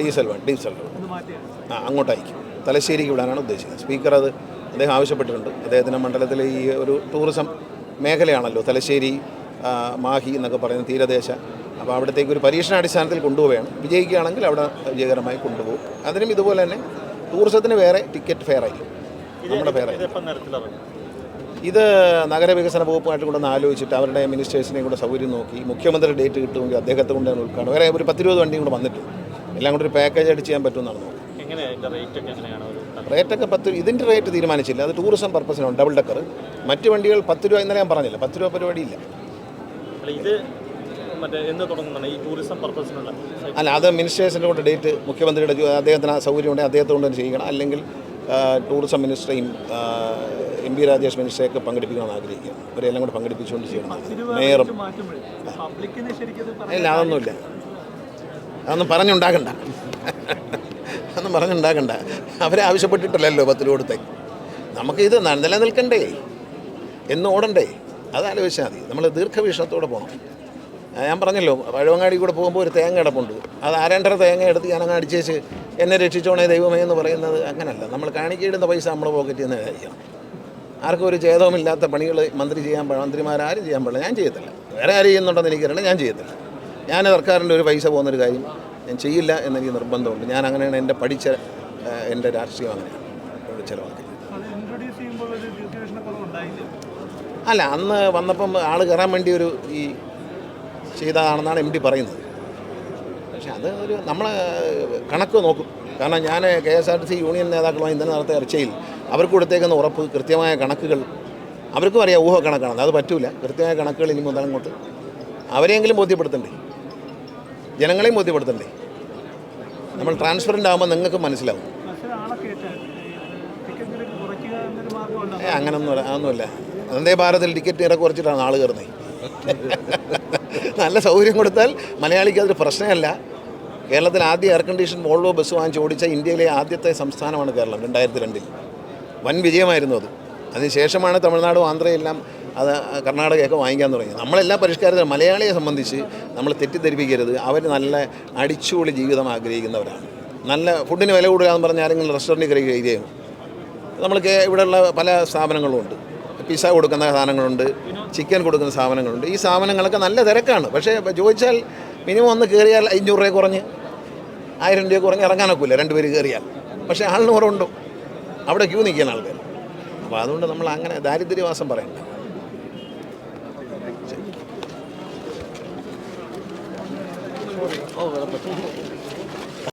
Diesel വേണം diesel ആ അങ്ങോട്ടായിരിക്കും. തലശ്ശേരിക്ക് വിടാനാണ് ഉദ്ദേശിക്കുന്നത്. സ്പീക്കർ അത് അദ്ദേഹം ആവശ്യപ്പെട്ടിട്ടുണ്ട്. അദ്ദേഹത്തിന്റെ മണ്ഡലത്തിലെ ഈ ഒരു ടൂറിസം മേഖലയാണല്ലോ തലശ്ശേരി മാഹി എന്നൊക്കെ പറയുന്ന തീരദേശ. അപ്പോൾ അവിടത്തേക്ക് ഒരു പരീക്ഷണാടിസ്ഥാനത്തിൽ കൊണ്ടുപോവുകയാണ്. വിജയിക്കുകയാണെങ്കിൽ അവിടെ വിജയകരമായി കൊണ്ടുപോകും. അതിനും ഇതുപോലെ തന്നെ ടൂറിസത്തിന് വേറെ ടിക്കറ്റ് ഫെയർ ആയിരിക്കും. നമ്മുടെ ഫെയർ ഇത് നഗരവികസന വകുപ്പുമായിട്ട് കൂടെ ഒന്ന് ആലോചിച്ചിട്ട് അവരുടെ മിനിസ്റ്റേഴ്സിനെയും കൂടെ സൗകര്യം നോക്കി മുഖ്യമന്ത്രി ഡേറ്റ് കിട്ടുമെങ്കിൽ അദ്ദേഹത്തെ കൊണ്ട് ഉൾക്കാണ്. വേറെ ഒരു പത്തിരുപത് വണ്ടിയും കൂടെ വന്നിട്ടുണ്ട്. എല്ലാം കൂടി ഒരു പാക്കേജ് ആയിട്ട് ചെയ്യാൻ പറ്റുമെന്നാണ് നോക്കുന്നത് എങ്ങനെയാണ് ഇതിന്റെ റേറ്റ് ഒക്കെ എങ്ങനെയാണ് ഒരു റേറ്റൊക്കെ പത്ത് ഇതിന്റെ റേറ്റ് തീരുമാനിച്ചില്ല. അത് ടൂറിസം പർപ്പസിനാണ് ഡബിൾ ഡക്കർ മറ്റ് വണ്ടികൾ പത്ത് രൂപ ഇന്നലെ ഞാൻ പറഞ്ഞില്ല. പത്ത് രൂപ പരിപാടിയില്ല. അല്ല ഇത് അല്ല അത് മിനിസ്റ്റേഴ്സിന്റെ കൂടെ ഡേറ്റ് മുഖ്യമന്ത്രിയുടെ അദ്ദേഹത്തിന് ആ സൗകര്യം ഉണ്ടെങ്കിൽ അദ്ദേഹത്തെ കൊണ്ട് തന്നെ ചെയ്യണം അല്ലെങ്കിൽ ടൂറിസം മിനിസ്റ്ററെയും എം പി രാജേഷ് മിനിസ്റ്ററെയൊക്കെ പങ്കെടുപ്പിക്കണമെന്ന് ആഗ്രഹിക്കുക അവരെല്ലാം കൂടെ പങ്കെടുപ്പിച്ചുകൊണ്ട് ചെയ്യണം. മേയറും. ഇല്ല അതൊന്നുമില്ല. അതൊന്നും പറഞ്ഞുണ്ടാക്കണ്ട. അതൊന്നും പറഞ്ഞുണ്ടാക്കണ്ട. അവരെ ആവശ്യപ്പെട്ടിട്ടില്ലല്ലോ പത്ത് രൂപ കൊടുത്തേ. നമുക്ക് ഇത് നിലനിൽക്കണ്ടേ? എന്ന് ഓടണ്ടേ? അത് ആലോചിച്ചാൽ മതി. നമ്മൾ ദീർഘവീക്ഷണത്തോടെ പോകണം ഞാൻ പറഞ്ഞല്ലോ പഴവങ്ങാടി കൂടെ പോകുമ്പോൾ ഒരു തേങ്ങ കിടപ്പുണ്ട് അത് ആരണ്ടര തേങ്ങ എടുത്ത് ഞാനങ്ങ് അടിച്ചേച്ച് എന്നെ രക്ഷിച്ചോണേ ദൈവമേ എന്ന് പറയുന്നത് അങ്ങനല്ല. നമ്മൾ കാണിക്കയിടുന്ന പൈസ നമ്മുടെ പോക്കറ്റിൽ നിന്ന് കഴിക്കണം ആർക്കും ഒരു ഛേദവുമില്ലാത്ത പണികൾ മന്ത്രി ചെയ്യാൻ മന്ത്രിമാരാരും ചെയ്യാൻ പാടില്ല. ഞാൻ ചെയ്യത്തില്ല. വേറെ ആരും ചെയ്യുന്നുണ്ടെന്ന് എനിക്കറിയണം ഞാൻ ചെയ്യത്തില്ല. ഞാൻ സർക്കാരിന്റെ ഒരു പൈസ പോകുന്നൊരു കാര്യം ഞാൻ ചെയ്യില്ല എന്നെനിക്ക് നിർബന്ധമുണ്ട്. ഞാൻ അങ്ങനെയാണ് എന്റെ പഠിച്ച എന്റെ രാഷ്ട്രീയം അങ്ങനെയാണ് ചിലവാക്കി അല്ല അന്ന് വന്നപ്പം ആൾ കയറാൻ വേണ്ടി ഒരു ഈ ചെയ്തതാണെന്നാണ് എം ഡി പറയുന്നത്. പക്ഷെ അത് ഒരു നമ്മൾ കണക്ക് നോക്കും. കാരണം ഞാൻ K S R T C union നേതാക്കളുമായി ഇന്നലെ നടത്തിയ ചർച്ചയിൽ അവർക്ക് കൊടുത്തേക്കുന്ന ഉറപ്പ് കൃത്യമായ കണക്കുകൾ അവർക്കും അറിയാം ഊഹ കണക്കാണ് അത് പറ്റൂല. കൃത്യമായ കണക്കുകൾ ഇനി മുതൽ അങ്ങോട്ട് അവരെയെങ്കിലും ബോധ്യപ്പെടുത്തണ്ടേ? ജനങ്ങളെയും ബോധ്യപ്പെടുത്തണ്ടേ? നമ്മൾ ട്രാൻസ്പെറന്റ് ആകുമ്പോൾ നിങ്ങൾക്ക് മനസ്സിലാവും. ഏ അങ്ങനൊന്നും അതൊന്നുമില്ല വന്ദേ ഭാരതിൽ ടിക്കറ്റ് ഇറക്കി കുറച്ചിട്ടാണ് ആൾ കയറുന്നത് നല്ല സൗകര്യം കൊടുത്താൽ മലയാളിക്ക് അതൊരു പ്രശ്നമല്ല. കേരളത്തിൽ ആദ്യ എയർ കണ്ടീഷൻ വോൾവോ ബസ് വാങ്ങിച്ച് ഓടിച്ച ഇന്ത്യയിലെ ആദ്യത്തെ സംസ്ഥാനമാണ് കേരളം രണ്ടായിരത്തി രണ്ടിൽ. വൻ വിജയമായിരുന്നു അത്. അതിനുശേഷമാണ് തമിഴ്നാടും ആന്ധ്രയെല്ലാം അത് കർണാടകയൊക്കെ വാങ്ങിക്കാൻ തുടങ്ങി. നമ്മളെല്ലാ പരിഷ്കാരത്തിനും മലയാളിയെ സംബന്ധിച്ച് നമ്മൾ തെറ്റിദ്ധരിപ്പിക്കരുത്. അവർ നല്ല അടിച്ചുപൊളി ജീവിതം ആഗ്രഹിക്കുന്നവരാണ്. നല്ല ഫുഡിന് വില കൂടുക എന്ന് പറഞ്ഞാൽ ആരെങ്കിലും റെസ്റ്റോറന്റിൽ കയറി നമ്മൾ കേ- ഇവിടെയുള്ള പല സ്ഥാപനങ്ങളും ഉണ്ട്. പിസ്സ കൊടുക്കുന്ന സാധനങ്ങളുണ്ട് ചിക്കൻ കൊടുക്കുന്ന സാധനങ്ങളുണ്ട്. ഈ സാധനങ്ങളൊക്കെ നല്ല തിരക്കാണ്. പക്ഷേ ചോദിച്ചാൽ മിനിമം ഒന്ന് കയറിയാൽ അഞ്ഞൂറ് രൂപ കുറഞ്ഞ് ആയിരം രൂപ കുറഞ്ഞ് ഇറങ്ങാനൊക്കില്ല രണ്ടുപേര് കയറിയാൽ. പക്ഷേ ആളിന് കുറവുണ്ടോ. അവിടെ ക്യൂ നിൽക്കുന്ന ആൾക്കാർ അപ്പോൾ അതുകൊണ്ട് നമ്മൾ അങ്ങനെ ദാരിദ്ര്യവാസം പറയണ്ട. Oh, 个